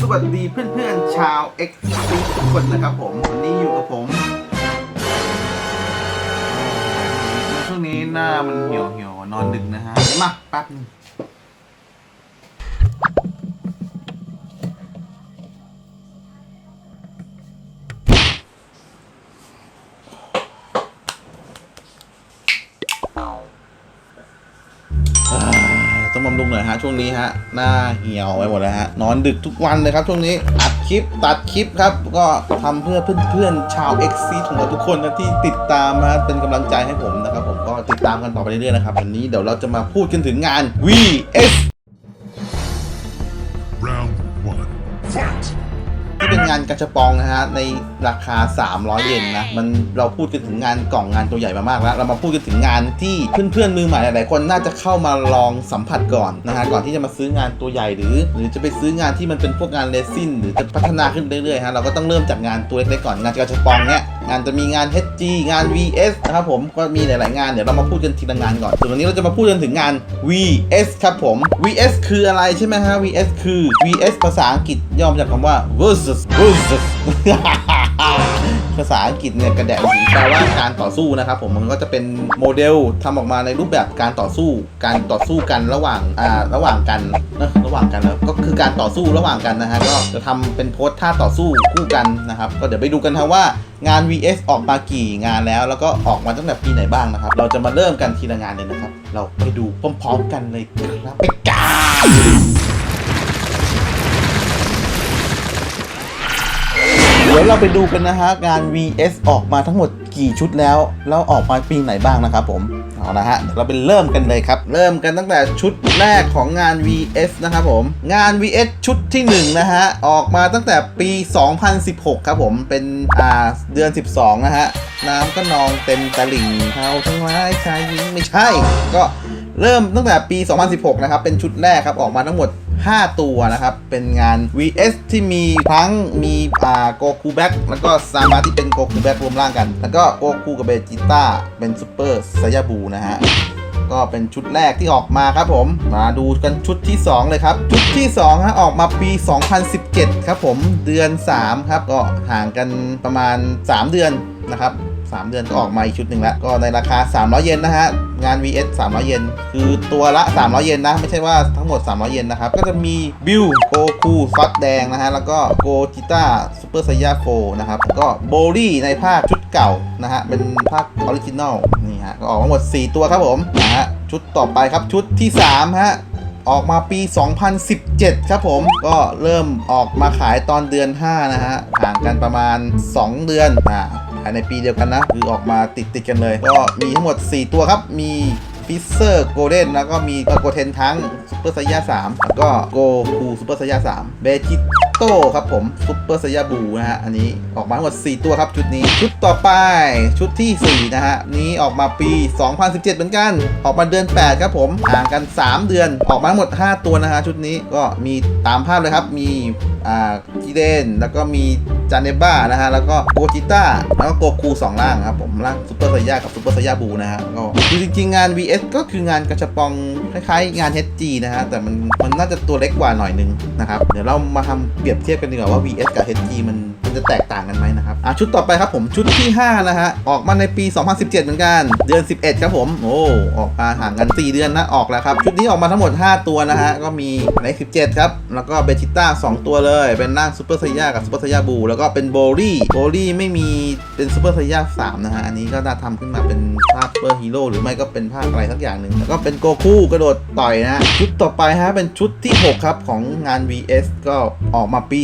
สวัสดีเพื่อนๆชาว X ทุกคนนะครับผมวันนี้อยู่กับผมช่วงนี้หน้ามันเหี่ยวเหี่ยวๆนอนดึกนะฮะมาแป๊บนึง บำรุงหน่อยฮะช่วงนี้ฮะหน้าเหี่ยวไปหมดแล้วฮะนอนดึกทุกวันเลยครับช่วงนี้อัดคลิปตัดคลิปครับ ก็ทำเพื่อเพื่อนๆชาว X ของเราทุกคนนะที่ติดตามมาเป็นกำลังใจให้ผมนะครับผมก็ติดตามกันต่อไปเรื่อยๆนะครับวันนี้เดี๋ยวเราจะมาพูดกันถึงงาน VS กระชบปองนะฮะในราคา 300 เยนนะมันเราพูดกันถึงงานกล่องงานตัวใหญ่มามากแล้ว เรามาพูดกันถึงงานที่เพื่อนๆมือใหม่หลายๆคนน่าจะเข้ามาลองสัมผัสก่อนนะฮะก่อนที่จะมาซื้องานตัวใหญ่หรือ หรือจะไปซื้องานที่มันเป็นพวกงานเรซินหรือจะพัฒนาขึ้นเรื่อยๆฮะเราก็ต้องเริ่มจากงานตัวเล็กๆก่อนงานกระชบปองเนี้ย งานจะมีงาน HG งาน VS นะครับผมก็มีหลาย ๆ งานเดี๋ยวเรามาพูดกันทีละงานก่อนส่วนวันนี้เราจะมาพูดกันถึงงาน VS ครับผม VS คืออะไรใช่ไหมฮะ VS คือ VS ภาษาอังกฤษย่อมาจากคำว่า versus versus ภาษาอังกฤษเนี่ยกระแดะสีแปลว่าการต่อสู้นะครับผมมันก็จะเป็นโมเดลทำออกมาในรูปแบบการต่อสู้ การต่อสู้กันระหว่างอ่าระหว่างกันเอ้อระหว่างกันแล้วก็คือการต่อสู้ระหว่างกันนะฮะก็จะทำเป็นโพสท่าต่อสู้คู่กันนะครับก็เดี๋ยวไปดูกันนะว่างาน VS ออกมากี่งานแล้ว แล้วก็ออกมาตั้งแต่ปีไหนบ้างนะครับ เราจะมาเริ่มกันทีละงานเลยนะครับ เราไปดูพร้อมๆกันเลยครับไปกัน ดี๋ยวเราไปดูกันนะฮะงาน VS ออกมาทั้งหมดกี่ชุดแล้ว แล้วออกมาปีไหนบ้างนะครับผมเอาละฮะเดี๋ยวเราไปเริ่มกันเลยครับ เริ่มกันตั้งแต่ชุดแรกของงาน VS นะครับผมงาน VS ชุดที่1นะฮะออกมาตั้งแต่ปี 2016 ครับผมเป็นอ่าเดือน 12 นะฮะน้ำก็นองเต็มตลิ่งเท้าทั้งร้ายชายหญิงไม่ใช่ ก็เริ่มตั้งแต่ปี 2016 นะครับเป็นชุดแรกครับออกมาทั้งหมด 5 ตัวนะครับ เป็นงาน VS ที่มีทั้งมีอ่าโกคูแบ็กแล้วก็ซามาที่เป็นโกคูแบ็กรวมร่างกัน แล้วก็โกคูกับเบจิต้าเป็นซูเปอร์ไซยาบูนะฮะก็เป็นชุดแรกที่ออกมาครับผม มาดูกันชุดที่ 2 เลยครับ ชุดที่2ฮะออกมาปี 2017 ครับผมเดือน 3 ครับ ก็ห่างกันประมาณ 3 เดือนนะครับ 3 เดือนก็ออกมาอีกชุดหนึ่งแล้วก็ในราคา 300 เยนนะฮะงาน VS 300 เยนคือตัวละ 300 เยนนะ ไม่ใช่ว่าทั้งหมด 300 เยนนะครับ ก็จะมีบิลโกคูฟัดแดงนะฮะ แล้วก็โกจิต้าซูเปอร์ไซยาโฟนะครับ ก็โบลี่ในภาคชุดเก่านะฮะ เป็นภาคออริจินอลนี่ฮะ ก็ออกมาหมด 4 ตัวครับผมนะฮะชุดต่อไปครับชุดที่ 3 ฮะออกมาปี 2017 ครับผม ก็เริ่มออกมาขายตอนเดือน 5 นะฮะ ห่างกันประมาณ 2 เดือนอ่า ภายในปีเดียวกันนะ คือออกมาติดติดกันเลย ก็มีทั้งหมด 4 ตัวครับ มีฟิเซอร์โกลเด้นแล้วก็มีโกเทนทั้งซูเปอร์ไซยา3แล้วก็โกคูซูเปอร์ไซยา3เบจิ โต้ครับผมซูเปอร์ไซยาบูนะฮะอันนี้ออกมาทั้งหมด 4 ตัวครับชุดนี้ชุดต่อไปชุดที่ 4 นะฮะนี้ออกมาปี 2017 เหมือนกัน ออกมาเดือน 8 ครับผมห่างกัน 3 เดือนออกมาทั้งหมด 5 ตัวนะฮะชุดนี้ก็มีตามภาพเลยครับมีอ่ากิเดนแล้วก็มีจานเนบ้านะฮะแล้วก็โกจิต้าแล้วก็โกคูสองร่างครับผมร่างซูเปอร์ไซยากับซูเปอร์ไซยาบูนะฮะก็คือจริงๆงาน VS ก็คืองานกระชับปองคล้ายๆงาน HG นะฮะแต่มันมันน่าจะตัวเล็กกว่าหน่อยนึงนะครับเดี๋ยวเรามาทำเปรียบเทียบกันดีกว่าว่า VS กับ HG มันมันจะแตกต่างกันไหมนะครับอะชุดต่อไปครับผมชุดที่ 5 นะฮะ ออกมาในปี 2017 เหมือนกัน เดือน 11 ครับผม โอ้ ออกมาห่างกัน 4 เดือนนะออกแล้วครับ ชุดนี้ออกมาทั้งหมด 5 ตัวนะฮะ ก็มีใน 17 ครับ แล้วก็เบจิต้า 2 ตัวเลย เป็นร่างซูเปอร์ไซยากับซูเปอร์ไซยาบู แล้วก็เป็นโบลี่โบลี่ไม่มีเป็นซูเปอร์ไซยา3นะฮะ อันนี้ก็น่าทำขึ้นมาเป็นภาคซูเปอร์ฮีโร่หรือไม่ก็เป็นภาคอะไรสักอย่างหนึ่งแล้วก็เป็นโกคูกระโดดต่อยนะฮะชุดต่อไปฮะเป็นชุดที่ 6 ครับของงาน VS ก็ออกมามาปี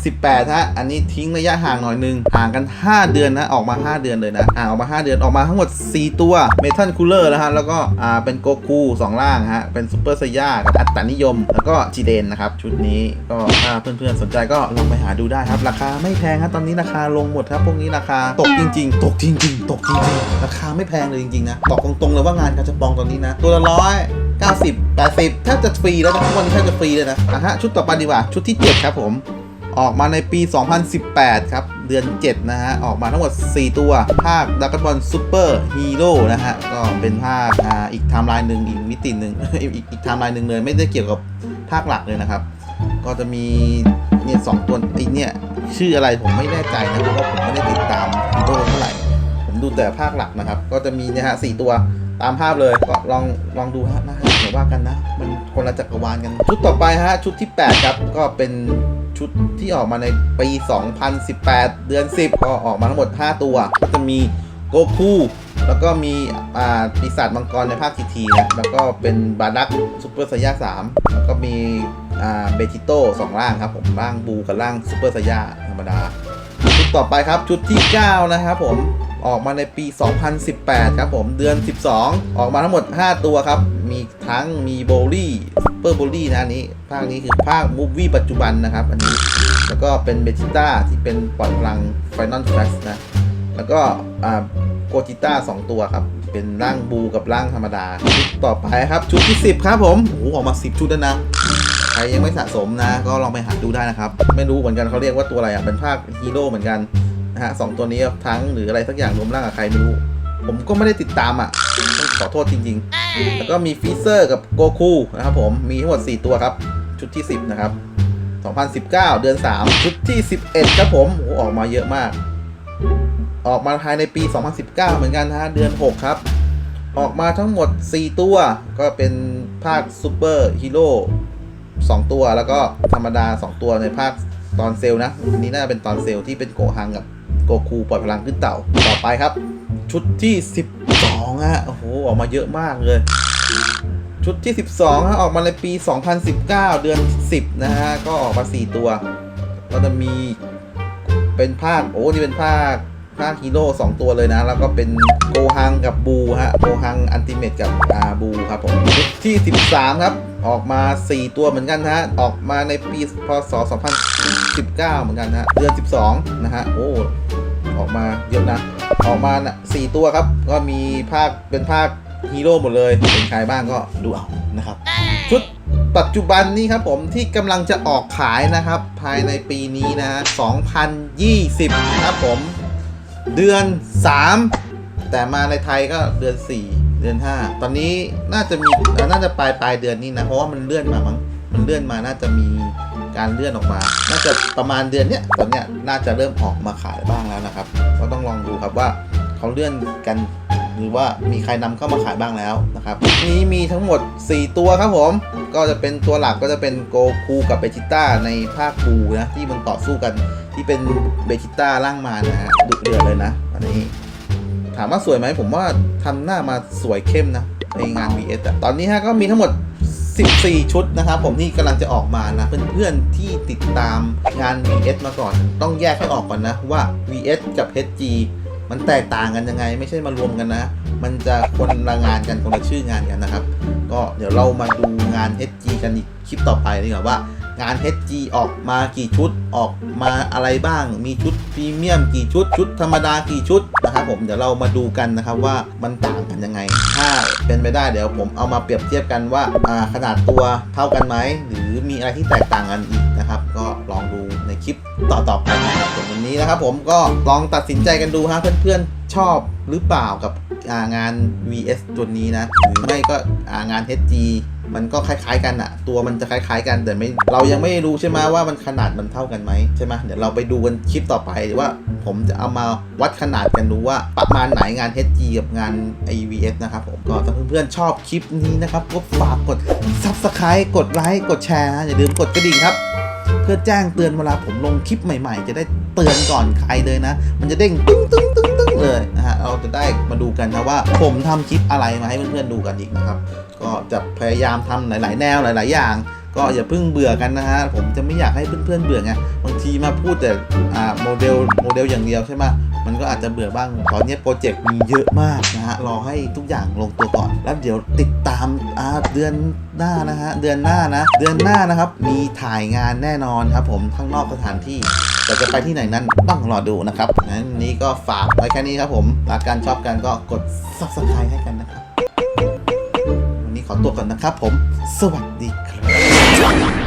2018 ฮะ อันนี้ทิ้งระยะห่างหน่อยนึง ห่างกัน 5 เดือนนะ ออกมา 5 เดือนเลยนะ ห่างออกมา 5 เดือน ออกมาทั้งหมด 4 ตัว เมทัลคูลเลอร์นะฮะ แล้วก็ อ่า เป็นโกคู2ล่างฮะ เป็นซูเปอร์ไซย่ากับอัตตานิยม แล้วก็จีเดนนะครับ ชุดนี้ ก็ ถ้าเพื่อนๆ สนใจก็ลองไปหาดูได้ครับ ราคาไม่แพงครับ ตอนนี้ราคาลงหมดครับ พวกนี้ราคาตกจริง ๆ ตกจริง ๆ ตกจริง ๆ ราคาไม่แพงเลยจริงๆนะ บอกตรงๆเลยว่างานการจะปองตอนนี้นะ ตัวละร้อย 90 80แทบจะฟรีแล้วนะทุกวันนี้แทบจะฟรีเลยนะอะฮะชุดต่อไปดีกว่าชุดที่ 7 ครับผม ออกมาในปี 2018 ครับ เดือน 7 นะฮะ ออกมาทั้งหมด 4 ตัว ภาคดักกบอลซูเปอร์ฮีโร่นะฮะ ก็เป็นภาคอ่าอีกไทม์ไลน์หนึ่งอีกมิติหนึ่งอีกอีกไทม์ไลน์หนึ่งเลยไม่ได้เกี่ยวกับภาคหลักเลยนะครับ ก็จะมีเนี่ยสองตัวไอเนี่ยชื่ออะไรผมไม่แน่ใจนะเพราะว่าผมไม่ได้ติดตามฮีโร่เท่าไหร่ผมดูแต่ภาคหลักนะครับ ก็จะมีนี่ยฮะสี่ตัว ตามภาพเลยก็ลองลองดูฮะนะฮะเดี๋ยวว่ากันนะ มันคนละจักรวาลกัน ชุดต่อไปฮะ ชุดที่ 8 ครับ ก็เป็นชุดที่ออกมาในปี 2018 เดือน 10 ก็ออกมาทั้งหมด 5 ตัว ก็จะมีโกคูแล้วก็มีอ่าปีศาจมังกรในภาคทีทีนะ แล้วก็เป็นบาดักซูเปอร์ไซย่า3แล้วก็มีอ่าเบจิโต้สองร่างครับผมร่างบูกับร่างซูเปอร์ไซย่าธรรมดา ชุดต่อไปครับชุดที่ 9 นะครับผม ออกมาในปี 2018 ครับผมเดือน 12 ออกมาทั้งหมด 5 ตัวครับ มีทั้งมีโบลี่ซูเปอร์โบลี่นะอันนี้ ภาคนี้คือภาคมูฟวี่ปัจจุบันนะครับ อันนี้แล้วก็เป็นเบจิต้าที่เป็นปล่อยพลังไฟนอลแฟลชนะ แล้วก็อ่าโกจิต้า2ตัวครับ เป็นร่างบูกับร่างธรรมดา ชุดต่อไปครับ ชุดที่ 10 ครับผมโอ้โหออกมา 10 ชุดแล้วนะใครยังไม่สะสมนะ ก็ลองไปหาดูได้นะครับ ไม่รู้เหมือนกันเขาเรียกว่าตัวอะไรอะเป็นภาคฮีโร่เหมือนกัน ฮะสองตัวนี้ทั้งหรืออะไรสักอย่างรวมร่างกับใครไม่รู้ ผมก็ไม่ได้ติดตามอะต้องขอโทษจริง ๆ แล้วก็มีฟีเซอร์กับโกคูนะครับผมมีทั้งหมด 4 ตัวครับ ชุดที่ 10 นะครับ 2019 เดือน 3 ชุดที่ 11 ครับผมโอ้ออกมาเยอะมาก ออกมาภายในปี 2019 เหมือนกันนะฮะเดือน 6 ครับ ออกมาทั้งหมด 4 ตัว ก็เป็นภาคซูเปอร์ฮีโร่2ตัวแล้วก็ธรรมดา 2 ตัวในภาคตอนเซลนะนนี้น่าจะเป็นตอนเซลที่เป็นโกฮังกับ โกคูปล่อยพลังขึ้นเต่า ต่อไปครับ ชุดที่ 12ฮะโอ้โหออกมาเยอะมากเลย ชุดที่ 12ฮะออกมาในปี 2019 เดือน 10 นะฮะ ก็ออกมา 4 ตัว ก็จะมีเป็นภาคโอ้นี่เป็นภาคภาคฮีโร่สองตัวเลยนะ แล้วก็เป็นโกฮังกับบูฮะโกฮังอันติเมตกับอาบูครับผมชุดที่ 13 ครับ ออกมา 4 ตัวเหมือนกันฮะ ออกมาในปีพศ 2019 เหมือนกันฮะ เดือน 12 นะฮะ โอ้ ออกมาเยอะนะ ออกมาน่ะ4ตัวครับ ก็มีภาคเป็นภาคฮีโร่หมดเลย เป็นใครบ้างก็ดูเอานะครับ ชุดปัจจุบันนี้ครับผมที่กำลังจะออกขายนะครับ ภายในปีนี้นะฮะ2020 ครับผม เดือน 3 แต่มาในไทยก็เดือน 4 เดือน 5 ตอนนี้น่าจะมีน่าจะปลายปลายเดือนนี้นะ เพราะว่ามันเลื่อนมามั้งมันเลื่อนมาน่าจะมี การเลื่อนออกมา น่าจะประมาณเดือนเนี้ยตอนเนี้ยน่าจะเริ่มออกมาขายบ้างแล้วนะครับ ก็ต้องลองดูครับว่าเขาเลื่อนกันหรือว่ามีใครนำเข้ามาขายบ้างแล้วนะครับนี้มีทั้งหมด 4 ตัวครับผม ก็จะเป็นตัวหลักก็จะเป็นโกคูกับเบจิต้าในภาคบูนะที่มันต่อสู้กันที่เป็นเบจิต้าร่างมานะฮะดุเดือดเลยนะอันนี้ถามว่าสวยไหมผมว่าทำหน้ามาสวยเข้มนะในงาน VS อะตอนนี้ฮะก็มีทั้งหมด 14 ชุดนะครับ ผมที่กำลังจะออกมานะเพื่อนๆที่ติดตามงาน VS มาก่อน ต้องแยกให้ออกก่อนนะว่า VS กับ HG มันแตกต่างกันยังไง ไม่ใช่มารวมกันนะ มันจะคนละงานกันคนละชื่องานกันนะครับ ก็เดี๋ยวเรามาดูงาน HG กันอีกคลิปต่อไปดีกว่าว่างาน HG ออกมากี่ชุดออกมาอะไรบ้าง มีชุดพรีเมียมกี่ชุดชุดธรรมดากี่ชุดนะครับผมเดี๋ยวเรามาดูกันนะครับว่ามันต่างกันยังไงถ้า เป็นไปได้เดี๋ยวผมเอามาเปรียบเทียบกันว่าาขนาดตัวเท่ากันไหมหรือมีอะไรที่แตกต่างกันอีกนะครับ ก็ลองดูในคลิปต่อๆไปนะครับส่วนวันนี้นะครับ ผมก็ลองตัดสินใจกันดูฮะเพื่อนๆชอบหรือเปล่ากับางาน VS ตัวนี้นะหรือไม่ก็างาน HG มันก็คล้าย ๆ กันอะตัวมันจะคล้าย ๆ กันแต่ไม่เรายังไม่รู้ใช่ไหมว่ามันขนาดมันเท่ากันไหมใช่ไหมเดี๋ยวเราไปดูกันคลิปต่อไปว่า ผมจะเอามาวัดขนาดกันดูว่าประมาณไหนงาน HG กับงาน AVS นะครับผมก็ถ้าเพื่อนๆชอบคลิปนี้นะครับก็ฝากกด Subscribe กดไลค์กดแชร์นะอย่าลืมกดกระดิ่งครับเพื่อแจ้งเตือนเวลาผมลงคลิปใหม่ ๆ จะได้เตือนก่อนใครเลยนะ มันจะเด้งตึ้งตึ้งตึ้งตึ้งเลยนะฮะ เราจะได้มาดูกันนะว่า ผมทำคลิปอะไรมาให้เพื่อนๆดูกันอีกนะครับ ก็จะพยายามทำหลาย ๆ แนวหลาย ๆ อย่าง ก็อย่าเพิ่งเบื่อกันนะฮะผมจะไม่อยากให้เพื่อนๆเบื่อไงบางทีมาพูดแต่อ่าโมเดลโมเดลอย่างเดียวใช่ไหม มันก็อาจจะเบื่อบ้าง ตอนนี้โปรเจกต์มีเยอะมากนะฮะ รอให้ทุกอย่างลงตัวก่อน แล้วเดี๋ยวติดตามอ่าเดือนหน้านะฮะ เดือนหน้านะ เดือนหน้านะครับ มีถ่ายงานแน่นอนครับ ผมข้างนอกสถานที่แต่จะไปที่ไหนนั้นต้องรอดูนะครับงั้นนี้ก็ฝากไว้แค่นี้ครับผมรักกันชอบกันก็กด subscribe ให้กันนะครับ วันนี้ขอตัวก่อนนะครับผม สวัสดีครับ